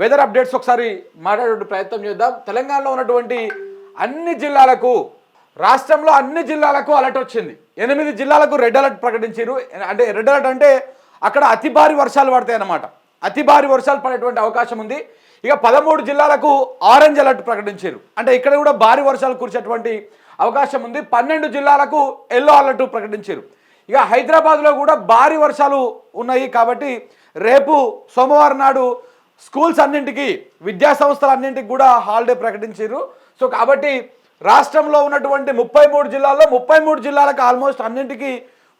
Weather updates ఒకసారి మాట్లాడే ప్రయత్నం చేద్దాం. తెలంగాణలో ఉన్నటువంటి అన్ని జిల్లాలకు రాష్ట్రంలో అన్ని జిల్లాలకు అలర్ట్ వచ్చింది. ఎనిమిది జిల్లాలకు రెడ్ అలర్ట్ ప్రకటించారు. అంటే రెడ్ అలర్ట్ అంటే అక్కడ అతి భారీ వర్షాలు పడతాయి అన్నమాట. అతి భారీ వర్షాలు పడేటువంటి అవకాశం ఉంది. ఇక పదమూడు జిల్లాలకు ఆరెంజ్ అలర్ట్ ప్రకటించారు. అంటే ఇక్కడ కూడా భారీ వర్షాలు కురిసేటువంటి అవకాశం ఉంది. పన్నెండు జిల్లాలకు ఎల్లో అలర్ట్ ప్రకటించారు. ఇక హైదరాబాద్లో కూడా భారీ వర్షాలు ఉన్నాయి కాబట్టి రేపు సోమవారం నాడు స్కూల్స్ అన్నింటికి విద్యా సంస్థలన్నింటికి కూడా హాలిడే ప్రకటించారు సో కాబట్టి రాష్ట్రంలో ఉన్నటువంటి ముప్పై మూడు జిల్లాల్లో ముప్పై మూడు జిల్లాలకు ఆల్మోస్ట్ అన్నింటికి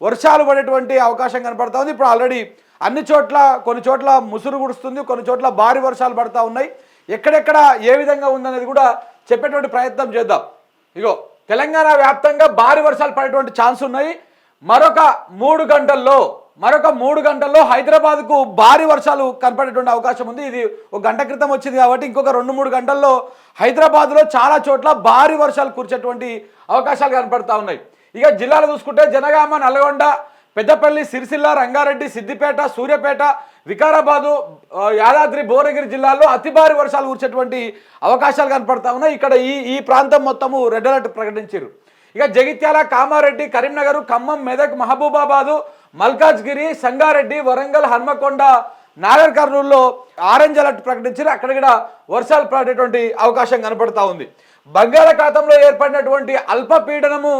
వర్షాలు పడేటువంటి అవకాశం కనపడతా ఉంది ఇప్పుడు ఆల్రెడీ అన్ని చోట్ల కొన్ని చోట్ల ముసురు గుడుస్తుంది కొన్ని చోట్ల భారీ వర్షాలు పడతా ఉన్నాయి. ఎక్కడెక్కడ ఏ విధంగా ఉందనేది కూడా చెప్పేటువంటి ప్రయత్నం చేద్దాం. ఇగో తెలంగాణ వ్యాప్తంగా భారీ వర్షాలు పడేటువంటి ఛాన్స్ ఉన్నాయి. మరొక మూడు గంటల్లో మరొక మూడు గంటల్లో హైదరాబాద్కు భారీ వర్షాలు కనపడేటువంటి అవకాశం ఉంది. ఇది ఒక గంట క్రితం వచ్చింది కాబట్టి ఇంకొక రెండు మూడు గంటల్లో హైదరాబాద్లో చాలా చోట్ల భారీ వర్షాలు కురిచేటువంటి అవకాశాలు కనపడతా ఉన్నాయి. ఇక జిల్లాలు చూసుకుంటే జనగామ నల్గొండ పెద్దపల్లి సిరిసిల్ల రంగారెడ్డి సిద్దిపేట సూర్యాపేట వికారాబాదు యాదాద్రి భువనగిరి జిల్లాల్లో అతి భారీ వర్షాలు కురిచేటువంటి అవకాశాలు కనపడతా ఉన్నాయి. ఇక్కడ ఈ ఈ ప్రాంతం మొత్తము రెడ్ అలర్ట్ ప్రకటించారు. ఇక జగిత్యాల కామారెడ్డి కరీంనగర్ ఖమ్మం మెదక్ మహబూబాబాదు మల్కాజ్గిరి సంగారెడ్డి వరంగల్ హన్మకొండ నాగర్ కర్నూలులో ఆరెంజ్ అలర్ట్ ప్రకటించారు అక్కడ కూడా వర్షాలు పడేటువంటి అవకాశం కనపడతా ఉంది. బంగాళాఖాతంలో ఏర్పడినటువంటి అల్పపీడనము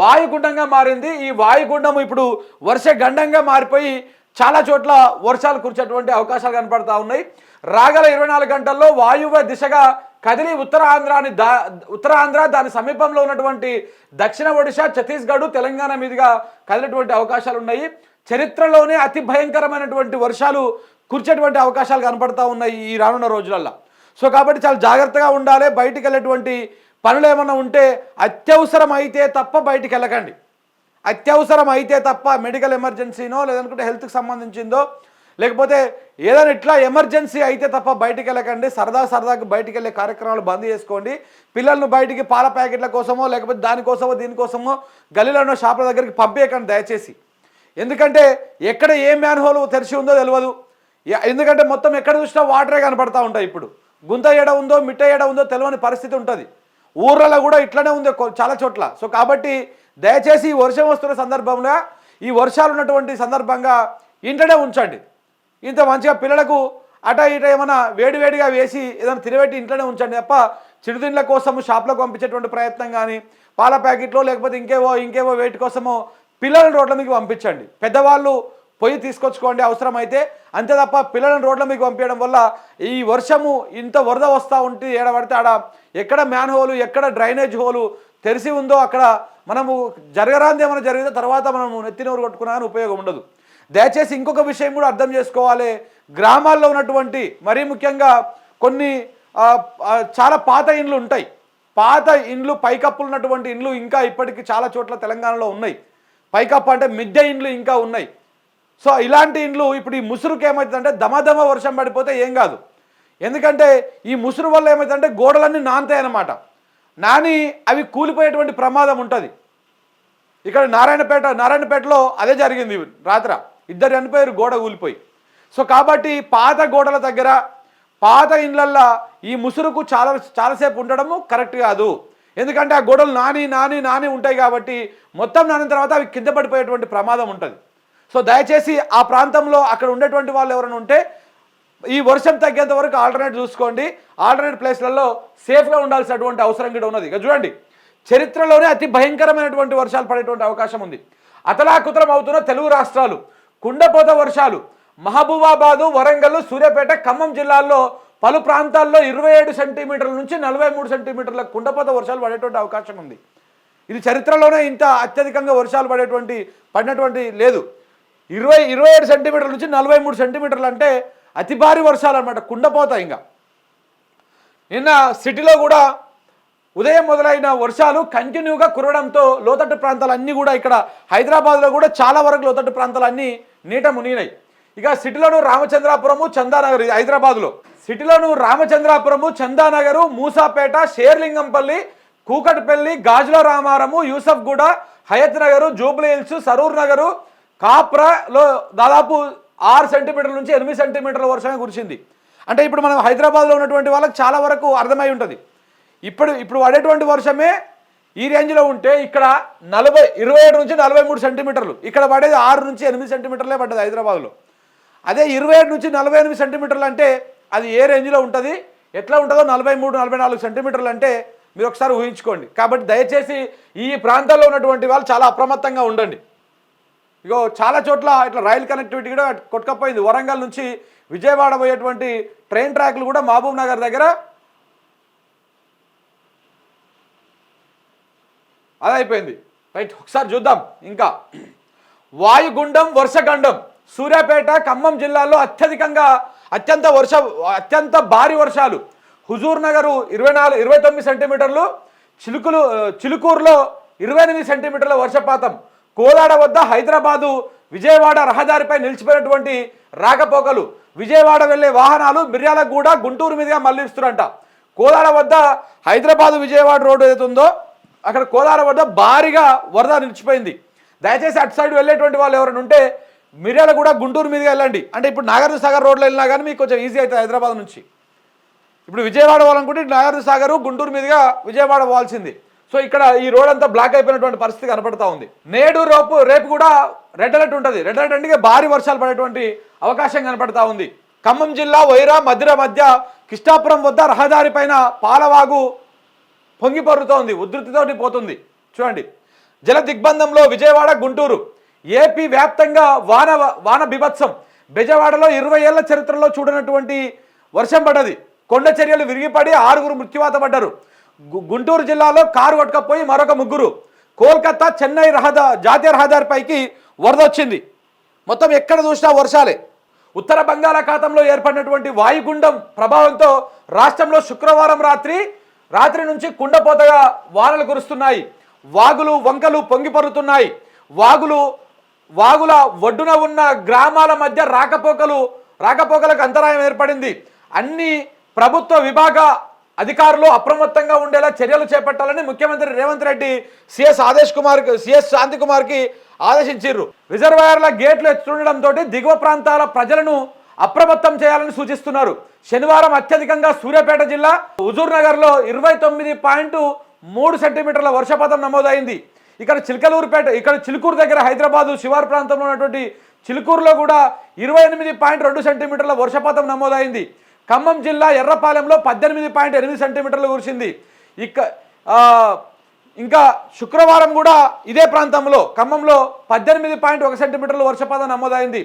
వాయుగుండంగా మారింది. ఈ వాయుగుండము ఇప్పుడు వర్ష గండంగా మారిపోయి చాలా చోట్ల వర్షాలు కురిచేటువంటి అవకాశాలు కనపడతా ఉన్నాయి. రాగల ఇరవై నాలుగు గంటల్లో వాయువ్య దిశగా కదిలి ఉత్తర ఆంధ్రాని దా ఉత్తరాంధ్ర దాని సమీపంలో ఉన్నటువంటి దక్షిణ ఒడిశా ఛత్తీస్గఢ్ తెలంగాణ మీదుగా కదిలేటువంటి అవకాశాలు ఉన్నాయి చరిత్రలోనే అతి భయంకరమైనటువంటి వర్షాలు కురిచేటువంటి అవకాశాలు కనపడతా ఉన్నాయి ఈ రానున్న రోజులల్లో. సో కాబట్టి చాలా జాగ్రత్తగా ఉండాలి. బయటికి వెళ్ళేటువంటి పనులు ఏమైనా ఉంటే అత్యవసరం అయితే తప్ప బయటికి వెళ్ళకండి. అత్యవసరం అయితే తప్ప మెడికల్ ఎమర్జెన్సీనో లేదనుకుంటే హెల్త్కి సంబంధించిందో లేకపోతే ఏదైనా ఇట్లా ఎమర్జెన్సీ అయితే తప్ప బయటికి వెళ్ళకండి. సరదా సరదాకి బయటికి వెళ్ళే కార్యక్రమాలు బంద్ చేసుకోండి. పిల్లలను బయటికి పాల ప్యాకెట్ల కోసమో లేకపోతే దానికోసమో దీనికోసమో గలీలో ఉన్న షాపుల దగ్గరికి పంపేయకండి దయచేసి. ఎందుకంటే ఎక్కడ ఏ మ్యాన్ హోల్ తెరిచి ఉందో తెలియదు ఎందుకంటే మొత్తం ఎక్కడ చూసినా వాటరే కనపడతా ఉంటాయి ఇప్పుడు. గుంత ఎడ ఉందో మిట్ట ఎడ ఉందో తెలియని పరిస్థితి ఉంటుంది. ఊర్లలో కూడా ఇట్లనే ఉంది చాలా చోట్ల. సో కాబట్టి దయచేసి ఈ వర్షం వస్తున్న సందర్భంలో ఈ వర్షాలు ఉన్నటువంటి సందర్భంగా ఇంట్లోనే ఉంచండి. ఇంత మంచిగా పిల్లలకు అట ఇట ఏమైనా వేడివేడిగా వేసి ఏదైనా తినబెట్టి ఇంట్లోనే ఉంచండి తప్ప చిరుతిండ్ల కోసము షాప్లకు పంపించేటువంటి ప్రయత్నం కానీ పాల ప్యాకెట్లో లేకపోతే ఇంకేవో ఇంకేవో వేటి కోసమో పిల్లలను రోడ్ల మీకు పంపించండి. పెద్దవాళ్ళు పొయ్యి తీసుకొచ్చుకోండి అవసరమైతే. అంతే తప్ప పిల్లలను రోడ్ల మీకు పంపించడం వల్ల ఈ వర్షము ఇంత వరద వస్తూ ఉంటే ఏడబడితే ఆడ ఎక్కడ మ్యాన్ హోలు ఎక్కడ డ్రైనేజ్ హోలు తెరిచి ఉందో అక్కడ మనము జరగరాంది ఏమైనా జరిగితే తర్వాత మనము నెత్తినూరు కొట్టుకున్నా ఉపయోగం ఉండదు. దయచేసి ఇంకొక విషయం కూడా అర్థం చేసుకోవాలి. గ్రామాల్లో ఉన్నటువంటి మరీ ముఖ్యంగా కొన్ని చాలా పాత ఇండ్లు ఉంటాయి. పాత ఇండ్లు పైకప్పులు ఉన్నటువంటి ఇండ్లు ఇంకా ఇప్పటికీ చాలా చోట్ల తెలంగాణలో ఉన్నాయి. పైకప్పు అంటే మిద్దె ఇండ్లు ఇంకా ఉన్నాయి. సో ఇలాంటి ఇండ్లు ఇప్పుడు ఈ ముసురుకి ఏమవుతుందంటే దమదమ వర్షం పడిపోతే ఏం కాదు. ఎందుకంటే ఈ ముసురు వల్ల ఏమవుతుందంటే గోడలన్నీ నానతాయి అన్నమాట నాని అవి కూలిపోయేటువంటి ప్రమాదం ఉంటుంది. ఇక్కడ నారాయణపేట నారాయణపేటలో అదే జరిగింది రాత్ర. ఇద్దరు చనిపోయారు గోడ కూలిపోయి సో కాబట్టి పాత గోడల దగ్గర పాత ఇండ్లల్లో ఈ ముసురుకు చాలా చాలాసేపు ఉండడము కరెక్ట్ కాదు. ఎందుకంటే ఆ గోడలు నాని నాని నాని ఉంటాయి కాబట్టి మొత్తం నానిన తర్వాత అవి కింద పడిపోయేటువంటి ప్రమాదం ఉంటుంది. సో దయచేసి ఆ ప్రాంతంలో అక్కడ ఉండేటువంటి వాళ్ళు ఎవరైనా ఉంటే ఈ వర్షం తగ్గేంత వరకు ఆల్టర్నేట్ చూసుకోండి. ఆల్టర్నేట్ ప్లేస్లలో సేఫ్గా ఉండాల్సినటువంటి అవసరం కూడా ఉన్నది. ఇక చూడండి చరిత్రలోనే అతి భయంకరమైనటువంటి వర్షాలు పడేటువంటి అవకాశం ఉంది. అతలాకుతలం అవుతున్న తెలుగు రాష్ట్రాలు కుండపోత వర్షాలు మహబూబాబాదు వరంగల్ సూర్యాపేట ఖమ్మం జిల్లాల్లో పలు ప్రాంతాల్లో ఇరవై ఏడు సెంటీమీటర్ల నుంచి నలభై మూడు సెంటీమీటర్ల కుండపోత వర్షాలు పడేటువంటి అవకాశం ఉంది. ఇది చరిత్రలోనే ఇంత అత్యధికంగా వర్షాలు పడేటువంటి పడినటువంటి లేదు. ఇరవై ఇరవై ఏడు సెంటీమీటర్ల నుంచి నలభై మూడు సెంటీమీటర్లు అంటే అతి భారీ వర్షాలు అనమాట కుండపోతాయి ఇంకా. నిన్న సిటీలో కూడా ఉదయం మొదలైన వర్షాలు కంటిన్యూగా కురవడంతో లోతట్టు ప్రాంతాలన్నీ కూడా ఇక్కడ హైదరాబాద్లో కూడా చాలా వరకు లోతట్టు ప్రాంతాలన్నీ నీట మునిగినాయి. ఇక సిటీలోను రామచంద్రాపురము చందానగర్ ఇది హైదరాబాద్లో. సిటీలోను రామచంద్రాపురము చందానగరు మూసాపేట షేర్లింగంపల్లి కూకట్పల్లి గాజుల రామారము యూసఫ్గూడ హయత్ నగరు జూబ్లీ హిల్స్ సరూర్ నగరు కాప్రాలో దాదాపు ఆరు సెంటీమీటర్ల నుంచి ఎనిమిది సెంటీమీటర్ల వర్షమే కురిసింది. అంటే ఇప్పుడు మనం హైదరాబాద్లో ఉన్నటువంటి వాళ్ళకి చాలా వరకు అర్థమై ఉంటుంది. ఇప్పుడు ఇప్పుడు పడేటువంటి వర్షమే ఈ రేంజ్లో ఉంటే ఇక్కడ నలభై ఇరవై ఏడు నుంచి నలభై మూడు సెంటీమీటర్లు. ఇక్కడ పడేది ఆరు నుంచి ఎనిమిది సెంటీమీటర్లే పడ్డది హైదరాబాద్లో. అదే ఇరవై ఏడు నుంచి నలభై ఎనిమిది సెంటీమీటర్లు అంటే అది ఏ రేంజ్లో ఉంటుంది? ఎట్లా ఉంటుందో నలభై మూడు నలభై నాలుగు సెంటీమీటర్లు అంటే మీరు ఒకసారి ఊహించుకోండి. కాబట్టి దయచేసి ఈ ప్రాంతాల్లో ఉన్నటువంటి వాళ్ళు చాలా అప్రమత్తంగా ఉండండి. ఇగో చాలా చోట్ల ఇట్లా రైల్ కనెక్టివిటీ కూడా కొట్టుకపోయింది. వరంగల్ నుంచి విజయవాడ పోయేటువంటి ట్రైన్ ట్రాక్లు కూడా మహబూబ్ నగర్ దగ్గర అదే అయిపోయింది రైట్ ఒకసారి చూద్దాం. ఇంకా వాయుగుండం వర్షగండం. సూర్యాపేట ఖమ్మం జిల్లాలో అత్యధికంగా అత్యంత వర్ష అత్యంత భారీ వర్షాలు. హుజూర్ నగరు ఇరవై నాలుగు ఇరవై తొమ్మిది సెంటీమీటర్లు. చిలుకులు చిలుకూరులో ఇరవై ఎనిమిది సెంటీమీటర్ల వర్షపాతం. కోలాడ వద్ద హైదరాబాదు విజయవాడ రహదారిపై నిలిచిపోయినటువంటి రాకపోకలు. విజయవాడ వెళ్ళే వాహనాలు మిర్యాలగూడ గుంటూరు మీదుగా మళ్ళిస్తురంట కోలాడ వద్ద హైదరాబాదు విజయవాడ రోడ్డు ఏదైతే ఉందో అక్కడ కోలార వద్ద భారీగా వరద నిలిచిపోయింది. దయచేసి అటు సైడ్ వెళ్ళేటువంటి వాళ్ళు ఎవరైనా ఉంటే మిర్యాల కూడా గుంటూరు మీదుగా వెళ్ళండి. అంటే ఇప్పుడు నాగార్జున సాగర్ రోడ్లో వెళ్ళినా కానీ మీకు కొంచెం ఈజీ అవుతుంది హైదరాబాద్ నుంచి. ఇప్పుడు విజయవాడ పోవాలనుకుంటే నాగార్జున సాగర్ గుంటూరు మీదుగా విజయవాడ పోవాల్సింది. సో ఇక్కడ ఈ రోడ్ అంతా బ్లాక్ అయిపోయినటువంటి పరిస్థితి కనపడతా ఉంది. నేడు రేపు రేపు కూడా రెడ్ అలర్ట్ ఉంటుంది. రెడ్ అలర్ట్ అంటే భారీ వర్షాలు పడేటువంటి అవకాశం కనపడతా ఉంది. ఖమ్మం జిల్లా వైరా మధ్య మధ్య కిష్టాపురం వద్ద రహదారి పైన పాలవాగు పొంగి పొర్రుతోంది ఉధృతితోటి పోతుంది. చూడండి జల దిగ్బంధంలో విజయవాడ గుంటూరు. ఏపీ వ్యాప్తంగా వాన వాన బిభత్సం. బెజవాడలో ఇరవై ఏళ్ళ చరిత్రలో చూడనటువంటి వర్షం పడ్డది. కొండ చర్యలు విరిగిపడి ఆరుగురు మృత్యువాత పడ్డారు. గుంటూరు జిల్లాలో కారు కొట్టుకపోయి మరొక ముగ్గురు. కోల్కతా చెన్నై రహదా జాతీయ రహదారిపైకి వరద వచ్చింది. మొత్తం ఎక్కడ చూసినా వర్షాలే. ఉత్తర బంగాళాఖాతంలో ఏర్పడినటువంటి వాయుగుండం ప్రభావంతో రాష్ట్రంలో శుక్రవారం రాత్రి రాత్రి నుంచి కుండపోతగా వానలు కురుస్తున్నాయి. వాగులు వంకలు పొంగిపరుతున్నాయి వాగులు వాగుల ఒడ్డున ఉన్న గ్రామాల మధ్య రాకపోకలు రాకపోకలకు అంతరాయం ఏర్పడింది. అన్ని ప్రభుత్వ విభాగ అధికారులు అప్రమత్తంగా ఉండేలా చర్యలు చేపట్టాలని ముఖ్యమంత్రి రేవంత్ రెడ్డి సిఎస్ ఆదేశ్ కుమార్ సిఎస్ శాంతికుమార్కి ఆదేశించారు రిజర్వాయర్ల గేట్లు ఎత్తుండడంతో దిగువ ప్రాంతాల ప్రజలను అప్రమత్తం చేయాలని సూచిస్తున్నారు. శనివారం అత్యధికంగా సూర్యాపేట జిల్లా హుజూర్ నగర్లో ఇరవై తొమ్మిది పాయింట్ మూడు సెంటీమీటర్ల వర్షపాతం నమోదైంది. ఇక్కడ చిలకలూరుపేట ఇక్కడ చిలుకూరు దగ్గర హైదరాబాదు శివారు ప్రాంతంలో ఉన్నటువంటి చిలుకూరులో కూడా ఇరవై ఎనిమిది పాయింట్ రెండు సెంటీమీటర్ల వర్షపాతం నమోదైంది. ఖమ్మం జిల్లా ఎర్రపాలెంలో పద్దెనిమిది పాయింట్ ఎనిమిది సెంటీమీటర్లు కురిసింది. ఇక ఇంకా శుక్రవారం కూడా ఇదే ప్రాంతంలో ఖమ్మంలో పద్దెనిమిది పాయింట్ ఒక సెంటీమీటర్లు వర్షపాతం నమోదైంది.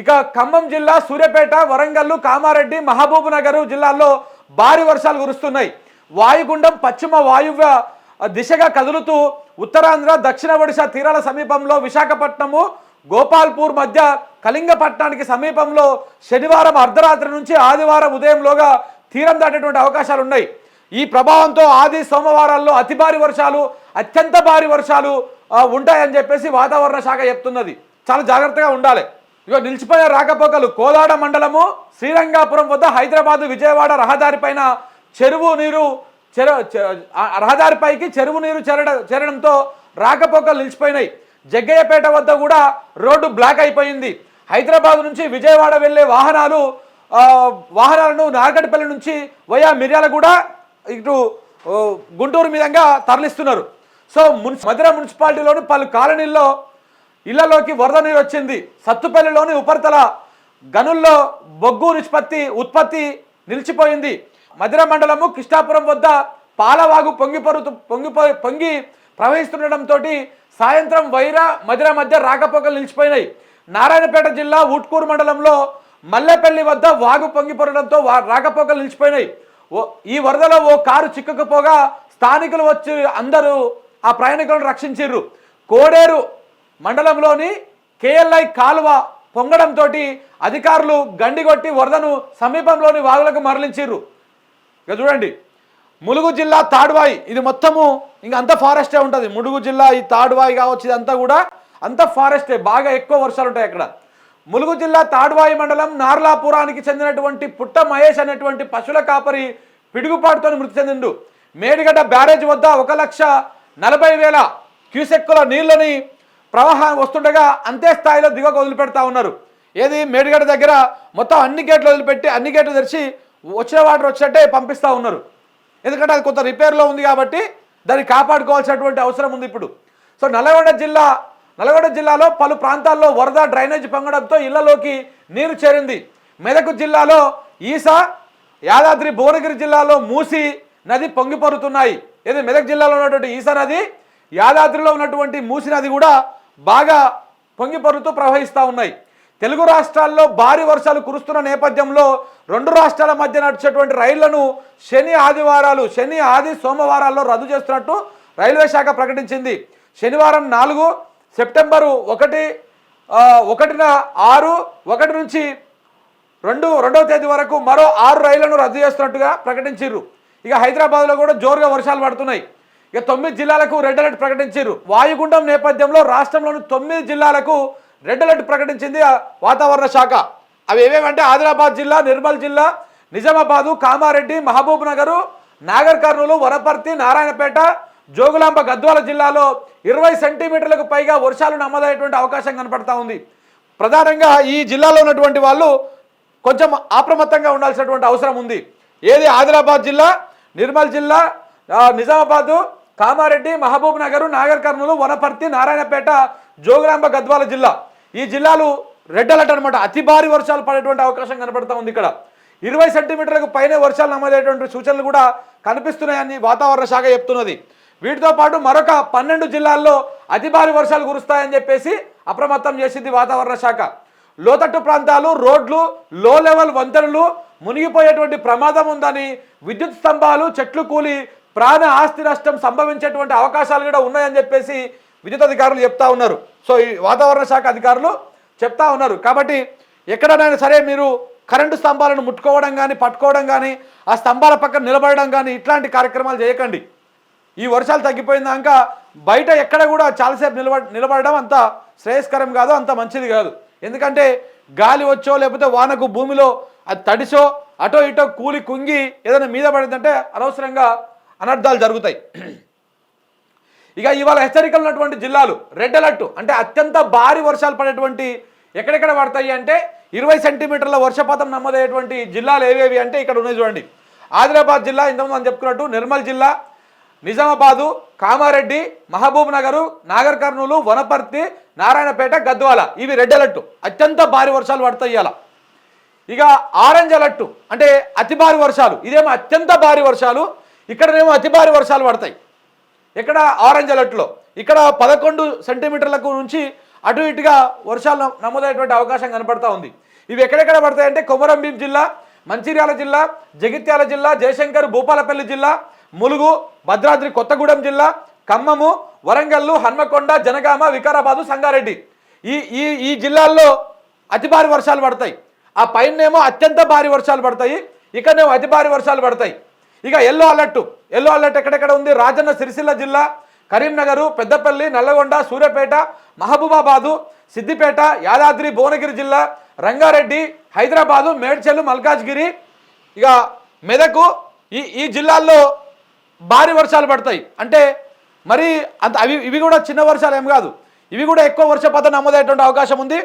ఇక ఖమ్మం జిల్లా సూర్యాపేట వరంగల్ కామారెడ్డి మహబూబ్ నగర్ జిల్లాల్లో భారీ వర్షాలు కురుస్తున్నాయి. వాయుగుండం పశ్చిమ వాయువ్య దిశగా కదులుతూ ఉత్తరాంధ్ర దక్షిణ ఒడిశా తీరాల సమీపంలో విశాఖపట్నము గోపాల్పూర్ మధ్య కళింగపట్నానికి సమీపంలో శనివారం అర్ధరాత్రి నుంచి ఆదివారం ఉదయంలోగా తీరం దాటేటువంటి అవకాశాలు ఉన్నాయి. ఈ ప్రభావంతో ఆది సోమవారాల్లో అతి భారీ వర్షాలు అత్యంత భారీ వర్షాలు ఉంటాయని చెప్పేసి వాతావరణ శాఖ చెప్తున్నది. చాలా జాగ్రత్తగా ఉండాలి. ఇక నిలిచిపోయిన రాకపోకలు కోదాడ మండలము శ్రీరంగాపురం వద్ద హైదరాబాద్ విజయవాడ రహదారిపైన చెరువు నీరు చెర రహదారిపైకి చెరువు నీరు చేరడ చేరడంతో రాకపోకలు నిలిచిపోయినాయి. జగ్గయ్యపేట వద్ద కూడా రోడ్డు బ్లాక్ అయిపోయింది. హైదరాబాద్ నుంచి విజయవాడ వెళ్ళే వాహనాలు వాహనాలను నాగడిపల్లి నుంచి వయా మిర్యాలగూడ ఇటు గుంటూరు మీదంగా తరలిస్తున్నారు. సో మున్సి మధుర మున్సిపాలిటీలోని పలు కాలనీల్లో ఇళ్ళలోకి వరద నీరు వచ్చింది. సత్తుపల్లిలోని ఉపరితల గనుల్లో బొగ్గు నిష్పత్తి ఉత్పత్తి నిలిచిపోయింది. మధిర మండలము కృష్ణాపురం వద్ద పాలవాగు పొంగిపరుతూ పొంగిపో పొంగి ప్రవహిస్తుండటంతో సాయంత్రం వైరా మధిర మధ్య రాకపోకలు నిలిచిపోయినాయి. నారాయణపేట జిల్లా ఉట్కూరు మండలంలో మల్లెపల్లి వద్ద వాగు పొంగిపొరడంతో వా- రాకపోకలు నిలిచిపోయినాయి. ఓ ఈ వరదలో ఓ కారు చిక్కుకుపోగా స్థానికులు వచ్చి అందరూ ఆ ప్రయాణికులను రక్షించారు కోడేరు మండలంలోని కేఎల్ఐ కాలువ పొంగడంతో అధికారులు గండిగొట్టి వరదను సమీపంలోని వాగులకు మరలించారు ఇక చూడండి ములుగు జిల్లా తాడ్వాయి ఇది మొత్తము ఇంకా అంత ఫారెస్టే ఉంటుంది. ములుగు జిల్లా ఈ తాడ్వాయి కావచ్చు ఇదంతా కూడా అంత ఫారెస్టే బాగా ఎక్కువ వర్షాలు ఉంటాయి అక్కడ. ములుగు జిల్లా తాడ్వాయి మండలం నార్లాపురానికి చెందినటువంటి పుట్ట మహేష్ అనేటువంటి పశువుల కాపరి పిడుగుపాటుతో మృతి చెందిండు. మేడిగడ్డ బ్యారేజ్ వద్ద ఒక లక్ష నలభై వేల క్యూసెక్కుల నీళ్ళని ప్రవాహం వస్తుండగా అంతే స్థాయిలో దిగక వదిలిపెడతా ఉన్నారు. ఏది మేడిగడ్డ దగ్గర మొత్తం అన్ని గేట్లు వదిలిపెట్టి అన్ని గేట్లు తెరిచి వచ్చిన వాటర్ వచ్చినట్టే పంపిస్తూ ఉన్నారు. ఎందుకంటే అది కొంత రిపేర్లో ఉంది కాబట్టి దాన్ని కాపాడుకోవాల్సినటువంటి అవసరం ఉంది ఇప్పుడు. సో నల్గొండ జిల్లా నల్గొండ జిల్లాలో పలు ప్రాంతాల్లో వరద డ్రైనేజ్ పొంగడంతో ఇళ్ళలోకి నీరు చేరింది. మెదక్ జిల్లాలో ఈసా యాదాద్రి భువనగిరి జిల్లాలో మూసి నది పొంగిపరుతున్నాయి. ఏది మెదక్ జిల్లాలో ఉన్నటువంటి ఈసా నది యాదాద్రిలో ఉన్నటువంటి మూసి నది కూడా బాగా పొంగిపరుతూ ప్రవహిస్తూ ఉన్నాయి. తెలుగు రాష్ట్రాల్లో భారీ వర్షాలు కురుస్తున్న నేపథ్యంలో రెండు రాష్ట్రాల మధ్య నడిచేటువంటి రైళ్ళను శని ఆదివారాలు శని ఆది సోమవారాల్లో రద్దు చేస్తున్నట్టు రైల్వే శాఖ ప్రకటించింది. శనివారం నాలుగు సెప్టెంబరు ఒకటి ఒకటిన ఆరు ఒకటి నుంచి రెండు రెండవ తేదీ వరకు మరో ఆరు రైళ్ళను రద్దు చేస్తున్నట్టుగా ప్రకటించారు ఇక హైదరాబాద్లో కూడా జోరుగా వర్షాలు పడుతున్నాయి. ఇక తొమ్మిది జిల్లాలకు రెడ్ అలర్ట్ ప్రకటించారు. వాయుగుండం నేపథ్యంలో రాష్ట్రంలోని తొమ్మిది జిల్లాలకు రెడ్ అలర్ట్ ప్రకటించింది వాతావరణ శాఖ. అవి ఏవేమంటే ఆదిలాబాద్ జిల్లా నిర్మల్ జిల్లా నిజామాబాదు కామారెడ్డి మహబూబ్ నగరు నాగర్ కర్నూలు వరపర్తి నారాయణపేట జోగులాంబ గద్వాల జిల్లాలో ఇరవై సెంటీమీటర్లకు పైగా వర్షాలు నమోదయ్యేటువంటి అవకాశం కనపడతా ఉంది. ప్రధానంగా ఈ జిల్లాలో ఉన్నటువంటి వాళ్ళు కొంచెం అప్రమత్తంగా ఉండాల్సినటువంటి అవసరం ఉంది. ఏది ఆదిలాబాద్ జిల్లా నిర్మల్ జిల్లా నిజామాబాదు కామారెడ్డి మహబూబ్ నగర్ నాగర్ కర్నూలు వనపర్తి నారాయణపేట జోగులాంబ గద్వాల జిల్లా. ఈ జిల్లాలు రెడ్ అలర్ట్ అనమాట అతి భారీ వర్షాలు పడేటువంటి అవకాశం కనపడతా ఉంది ఇక్కడ. ఇరవై సెంటీమీటర్లకు పైనే వర్షాలు నమోదయ్యేటువంటి సూచనలు కూడా కనిపిస్తున్నాయని వాతావరణ శాఖ చెప్తున్నది. వీటితో పాటు మరొక పన్నెండు జిల్లాల్లో అతి భారీ వర్షాలు కురుస్తాయని చెప్పేసి అప్రమత్తం చేసింది వాతావరణ శాఖ. లోతట్టు ప్రాంతాలు రోడ్లు లో లెవెల్ వంతెనలు మునిగిపోయేటువంటి ప్రమాదం ఉందని విద్యుత్ స్తంభాలు చెట్లు కూలి ప్రాణ ఆస్తి నష్టం సంభవించేటువంటి అవకాశాలు కూడా ఉన్నాయని చెప్పేసి విద్యుత్ అధికారులు చెప్తా ఉన్నారు. సో ఈ వాతావరణ శాఖ అధికారులు చెప్తా ఉన్నారు. కాబట్టి ఎక్కడనైనా సరే మీరు కరెంటు స్తంభాలను ముట్టుకోవడం కానీ పట్టుకోవడం కానీ ఆ స్తంభాల పక్కన నిలబడడం కానీ ఇట్లాంటి కార్యక్రమాలు చేయకండి. ఈ వర్షాలు తగ్గిపోయిందాక బయట ఎక్కడ కూడా చాలాసేపు నిలబ నిలబడడం అంత శ్రేయస్కరం కాదు అంత మంచిది కాదు. ఎందుకంటే గాలి వచ్చో లేకపోతే వానకు భూమిలో అది తడిసో అటో ఇటో కూలి కుంగి ఏదైనా మీద పడిందంటే అనవసరంగా అనర్థాలు జరుగుతాయి. ఇక ఇవాళ హెచ్చరికలు ఉన్నటువంటి జిల్లాలు రెడ్ అలర్ట్ అంటే అత్యంత భారీ వర్షాలు పడేటువంటి ఎక్కడెక్కడ పడతాయి అంటే ఇరవై సెంటీమీటర్ల వర్షపాతం నమోదయ్యేటువంటి జిల్లాలు ఏవేవి అంటే ఇక్కడ ఉన్నాయి చూడండి. ఆదిలాబాద్ జిల్లా ఇంతకుముందు మనం చెప్పుకున్నట్టు నిర్మల్ జిల్లా నిజామాబాదు కామారెడ్డి మహబూబ్ నగరు నాగర్ కర్నూలు వనపర్తి నారాయణపేట గద్వాల. ఇవి రెడ్ అలర్ట్. అత్యంత భారీ వర్షాలు పడతాయి ఇవాళ. ఇక ఆరెంజ్ అలర్ట్ అంటే అతి భారీ వర్షాలు. ఇదేమో అత్యంత భారీ వర్షాలు. ఇక్కడనేమో అతి భారీ వర్షాలు పడతాయి. ఇక్కడ ఆరెంజ్ అలర్ట్లో ఇక్కడ పదకొండు సెంటీమీటర్లకు నుంచి అటు ఇటుగా వర్షాలు నమోదైనటువంటి నమోదయ్యేటువంటి అవకాశం కనపడతా ఉంది. ఇవి ఎక్కడెక్కడ పడతాయంటే కొమరంభీం జిల్లా మంచిర్యాల జిల్లా జగిత్యాల జిల్లా జయశంకర్ భూపాలపల్లి జిల్లా ములుగు భద్రాద్రి కొత్తగూడెం జిల్లా ఖమ్మము వరంగల్లు హన్మకొండ జనగామ వికారాబాదు సంగారెడ్డి. ఈ ఈ ఈ జిల్లాల్లో అతి భారీ వర్షాలు పడతాయి. ఆ పైనేమో అత్యంత భారీ వర్షాలు పడతాయి. ఇక్కడనేమో అతి భారీ వర్షాలు పడతాయి. ఇక ఎల్లో అలర్ట్ ఎల్లో అలర్ట్ ఎక్కడెక్కడ ఉంది? రాజన్న సిరిసిల్ల జిల్లా కరీంనగరు పెద్దపల్లి నల్లగొండ సూర్యాపేట మహబూబాబాదు సిద్దిపేట యాదాద్రి భువనగిరి జిల్లా రంగారెడ్డి హైదరాబాదు మేడ్చల్ మల్కాజ్గిరి. ఇక మెదకు ఈ ఈ జిల్లాల్లో భారీ వర్షాలు పడతాయి. అంటే మరి అంత అవి ఇవి కూడా చిన్న వర్షాలు ఏం కాదు. ఇవి కూడా ఎక్కువ వర్షపాతం నమోదయ్యేటువంటి అవకాశం ఉంది.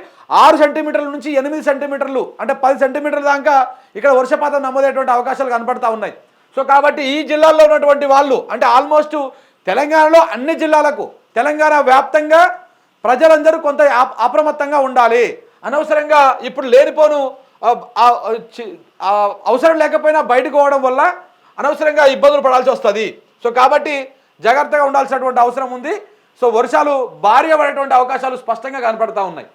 ఆరు సెంటీమీటర్ల నుంచి ఎనిమిది సెంటీమీటర్లు అంటే పది సెంటీమీటర్ల దాకా ఇక్కడ వర్షపాతం నమోదయ్యేటువంటి అవకాశాలు కనపడతా ఉన్నాయి. సో కాబట్టి ఈ జిల్లాల్లో ఉన్నటువంటి వాళ్ళు అంటే ఆల్మోస్ట్ తెలంగాణలో అన్ని జిల్లాలకు తెలంగాణ వ్యాప్తంగా ప్రజలందరూ కొంత అప్రమత్తంగా ఉండాలి. అనవసరంగా ఇప్పుడు లేనిపోను చి- అవసరం లేకపోయినా బయటకు పోవడం వల్ల అనవసరంగా ఇబ్బందులు పడాల్సి వస్తుంది. సో కాబట్టి జాగ్రత్తగా ఉండాల్సినటువంటి అవసరం ఉంది. సో వర్షాలు భారీ పడేటువంటి అవకాశాలు స్పష్టంగా కనపడతా ఉన్నాయి.